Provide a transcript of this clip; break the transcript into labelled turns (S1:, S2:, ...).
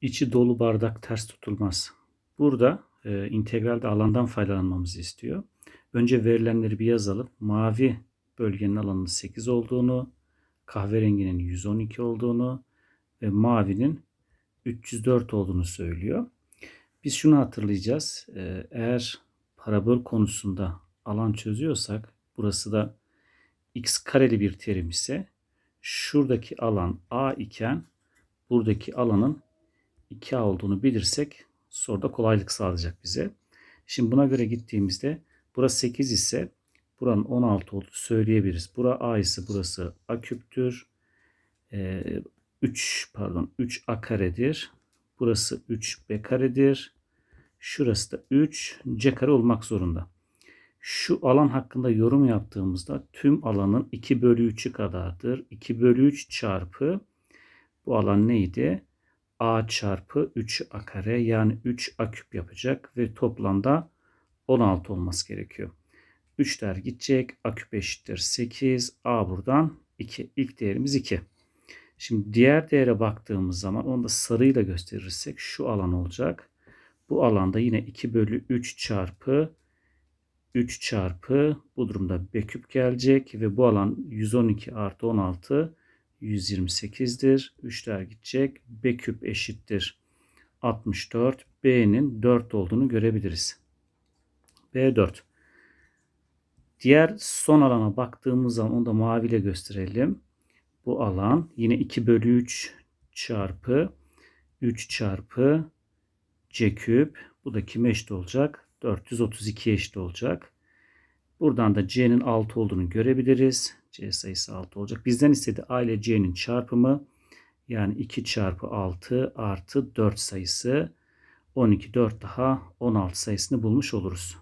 S1: İçi dolu bardak ters tutulmaz. Burada e, integralde alandan faydalanmamızı istiyor. Önce verilenleri bir yazalım. Mavi bölgenin alanının 8 olduğunu, kahverenginin 112 olduğunu ve mavinin 304 olduğunu söylüyor. Biz şunu hatırlayacağız. E, eğer parabol konusunda alan çözüyorsak burası da x kareli bir terim ise şuradaki alan a iken buradaki alanın 2a olduğunu bilirsek soruda kolaylık sağlayacak bize. Şimdi buna göre gittiğimizde burası 8 ise buranın 16 olduğunu söyleyebiliriz. Bura a ise burası a küptür. Ee, 3 pardon 3 a karedir. Burası 3 b karedir. Şurası da 3 c kare olmak zorunda. Şu alan hakkında yorum yaptığımızda tüm alanın 2 bölü 3'ü kadardır. 2 bölü 3 çarpı bu alan neydi? A çarpı 3a kare yani 3a küp yapacak ve toplamda 16 olması gerekiyor. 3'ler gidecek. A küp eşittir 8. A buradan 2. İlk değerimiz 2. Şimdi diğer değere baktığımız zaman onu da sarıyla gösterirsek şu alan olacak. Bu alanda yine 2 bölü 3 çarpı 3 çarpı bu durumda b küp gelecek ve bu alan 112 artı 16 128'dir. 3'ler gidecek. B küp eşittir 64. B'nin 4 olduğunu görebiliriz. B 4. Diğer son alana baktığımız zaman onu da maviyle gösterelim. Bu alan yine 2 bölü 3 çarpı 3 çarpı C küp. Bu da kime eşit olacak? 432 eşit olacak. Buradan da C'nin 6 olduğunu görebiliriz. C sayısı 6 olacak. Bizden istediği A ile C'nin çarpımı yani 2 çarpı 6 artı 4 sayısı 12 4 daha 16 sayısını bulmuş oluruz.